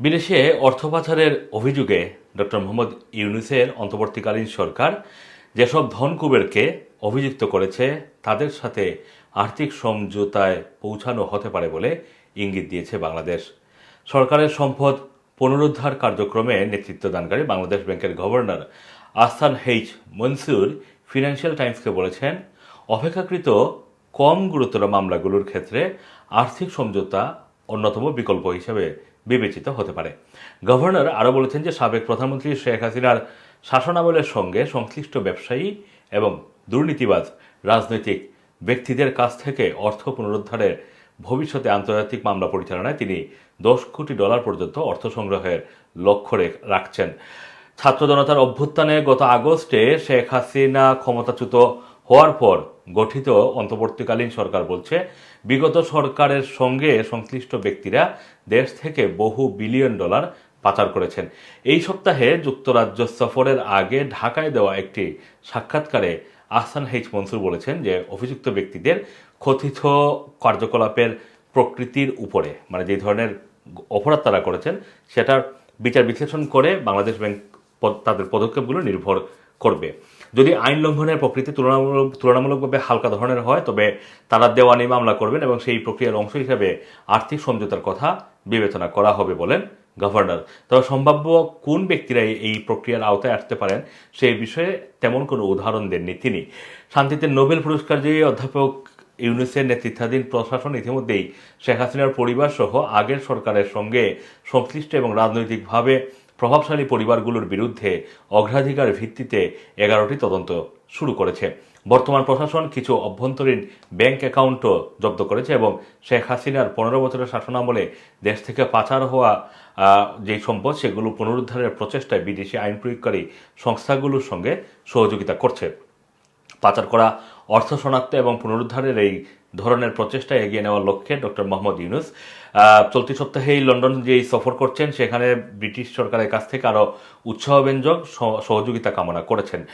বিদেশে অর্থ পাচারের অভিযোগে ডক্টর মোহাম্মদ ইউনুসের অন্তর্বর্তীকালীন সরকার যেসব ধনকুবেরকে অভিযুক্ত করেছে, তাদের সাথে আর্থিক সমঝোতায় পৌঁছানো হতে পারে বলে ইঙ্গিত দিয়েছে বাংলাদেশ। সরকারের সম্পদ পুনরুদ্ধার কার্যক্রমে নেতৃত্বদানকারী বাংলাদেশ ব্যাংকের governor Ahsan H Mansur financial টাইমসকে বলেছেন, অপেক্ষাকৃত কম গুরুতর মামলাগুলোর ক্ষেত্রে আর্থিক সমঝোতা অন্যতম বিকল্প হিসেবে বিবেচিত হতে পারে। গভর্নর আরও বলেছেন যে, সাবেক প্রধানমন্ত্রী শেখ হাসিনার শাসনামলের সঙ্গে সংশ্লিষ্ট ব্যবসায়ী এবং দুর্নীতিবাজ রাজনৈতিক ব্যক্তিদের কাছ থেকে অর্থ পুনরুদ্ধারের ভবিষ্যতে আন্তর্জাতিক মামলা পরিচালনায় তিনি দশ কোটি ডলার পর্যন্ত অর্থ সংগ্রহের লক্ষ্য রেখ- রাখছেন। ছাত্র জনতার অভ্যুত্থানে গত আগস্টে শেখ হাসিনা ক্ষমতাচ্যুত হওয়ার পর গঠিত অন্তর্বর্তীকালীন সরকার বলছে, বিগত সরকারের সঙ্গে সংশ্লিষ্ট ব্যক্তিরা দেশ থেকে বহু বিলিয়ন ডলার পাচার করেছেন। এই সপ্তাহে যুক্তরাজ্য সফরের আগে ঢাকায় দেওয়া একটি সাক্ষাৎকারে আহসান হেইচ মনসুর বলেছেন যে, অভিযুক্ত ব্যক্তিদের কথিত কার্যকলাপের প্রকৃতির উপরে মানে যে ধরনের অপরাধ তারা করেছেন, সেটার বিচার বিশ্লেষণ করে বাংলাদেশ ব্যাংক তাদের পদক্ষেপগুলো নির্ভর করবে। যদি আইন লঙ্ঘনের প্রকৃতি তুলনামূলক তুলনামূলকভাবে হালকা ধরনের হয়, তবে তারা দেওয়ানি মামলা করবেন এবং সেই প্রক্রিয়ার অংশ হিসেবে আর্থিক সমঝোতার কথা বিবেচনা করা হবে বলেন গভর্নর। তবে সম্ভাব্য কোন ব্যক্তিরা এই- প্রক্রিয়ার আওতায় আসতে পারেন সেই বিষয়ে তেমন কোনো উদাহরণ দেননি তিনি। শান্তিতে নোবেল পুরস্কার জয়ী অধ্যাপক ইউনুসের নেতৃত্বাধীন প্রশাসন ইতিমধ্যেই শেখ হাসিনার পরিবার সহ আগের সরকারের সঙ্গে সংশ্লিষ্ট এবং রাজনৈতিকভাবে প্রভাবশালী পরিবারগুলোর বিরুদ্ধে অগ্রাধিকার ভিত্তিতে এগারোটি তদন্ত শুরু করেছে। বর্তমান প্রশাসন কিছু অভ্যন্তরীণ ব্যাংক অ্যাকাউন্টও জব্দ করেছে এবং শেখ হাসিনার পনেরো বছরের শাসনামলে দেশ থেকে পাচার হওয়া যেই সম্পদ, সেগুলো পুনরুদ্ধারের প্রচেষ্টায় বিদেশি আইন প্রয়োগকারী সংস্থাগুলোর সঙ্গে সহযোগিতা করছে। পাচার করা, অর্থ শনাক্ত এবং পুনরুদ্ধারের এই ধরনের প্রচেষ্টা এগিয়ে নেওয়ার লক্ষ্যে ডক্টর মোহাম্মদ ইউনুস চলতি সপ্তাহেই লন্ডন যেই সফর করছেন, সেখানে ব্রিটিশ সরকারের কাছ থেকে আরও উৎসাহব্যঞ্জক সহ- সহযোগিতা কামনা করেছেন।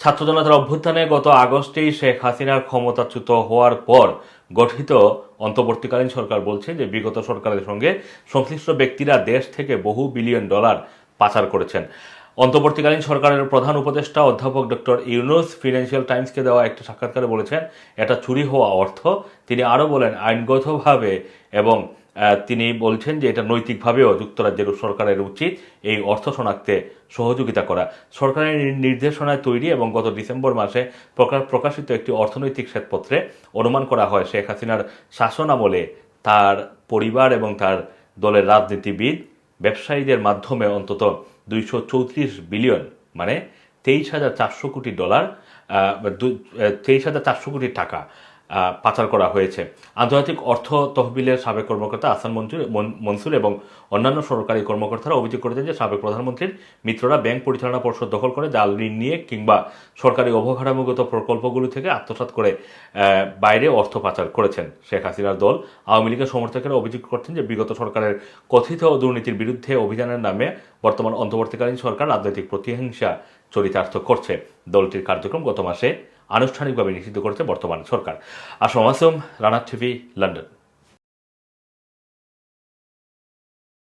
ছাত্র জনতার অভ্যুত্থানে গত আগস্টেই শেখ হাসিনার ক্ষমতাচ্যুত হওয়ার পর গঠিত অন্তর্বর্তীকালীন সরকার বলছে যে বিগত সরকারের সঙ্গে সংশ্লিষ্ট ব্যক্তিরা দেশ থেকে বহু বিলিয়ন ডলার পাচার করেছেন। অন্তর্বর্তীকালীন সরকারের প্রধান উপদেষ্টা অধ্যাপক ডক্টর ইউনুস ফিনান্সিয়াল টাইমসকে দেওয়া একটি সাক্ষাৎকারে বলেছেন, এটা চুরি হওয়া অর্থ। তিনি আরও বলেন, আইনগতভাবে এবং তিনি বলছেন যে এটা নৈতিকভাবেও যুক্তরাজ্যের সরকারের উচিত এই অর্থ শনাক্তে সহযোগিতা করা। সরকারের নির্দেশনায় তৈরি এবং গত ডিসেম্বর মাসে প্রকা- প্রকাশিত একটি অর্থনৈতিক শ্বেতপত্রে অনুমান করা হয়, শেখ হাসিনার শাসন আমলে তার পরিবার এবং তার দলের রাজনীতিবিদ, ব্যবসায়ীদের মাধ্যমে অন্তত দুইশো চৌত্রিশ বিলিয়ন মানে তেইশ হাজার চারশো কোটি ডলার তেইশ হাজার চারশো কোটি টাকা। পাচার করা হয়েছে। আন্তর্জাতিক অর্থ তহবিলের সাবেক কর্মকর্তা আসান মঞ্জুর মন- মনসুর এবং অন্যান্য সরকারি কর্মকর্তারা অভিযোগ করেছেন যে সাবেক প্রধানমন্ত্রীর মিত্ররা ব্যাংক পরিচালনা পর্ষদ দখল করে জাল ঋণ নিয়ে কিংবা সরকারি অবকাঠামোগত প্রকল্পগুলি থেকে আত্মসাৎ করে বাইরে অর্থ পাচার করেছেন। শেখ হাসিনার দল আওয়ামী লীগের সমর্থকেরা অভিযোগ করছেন যে বিগত সরকারের কথিত দুর্নীতির বিরুদ্ধে অভিযানের নামে বর্তমান অন্তর্বর্তীকালীন সরকার রাজনৈতিক প্রতিহিংসা চরিতার্থ করছে। দলটির কার্যক্রম গত মাসে আনুষ্ঠানিকভাবে নিষিদ্ধ করেছে বর্তমান সরকার। Assam Assam Rana TV London.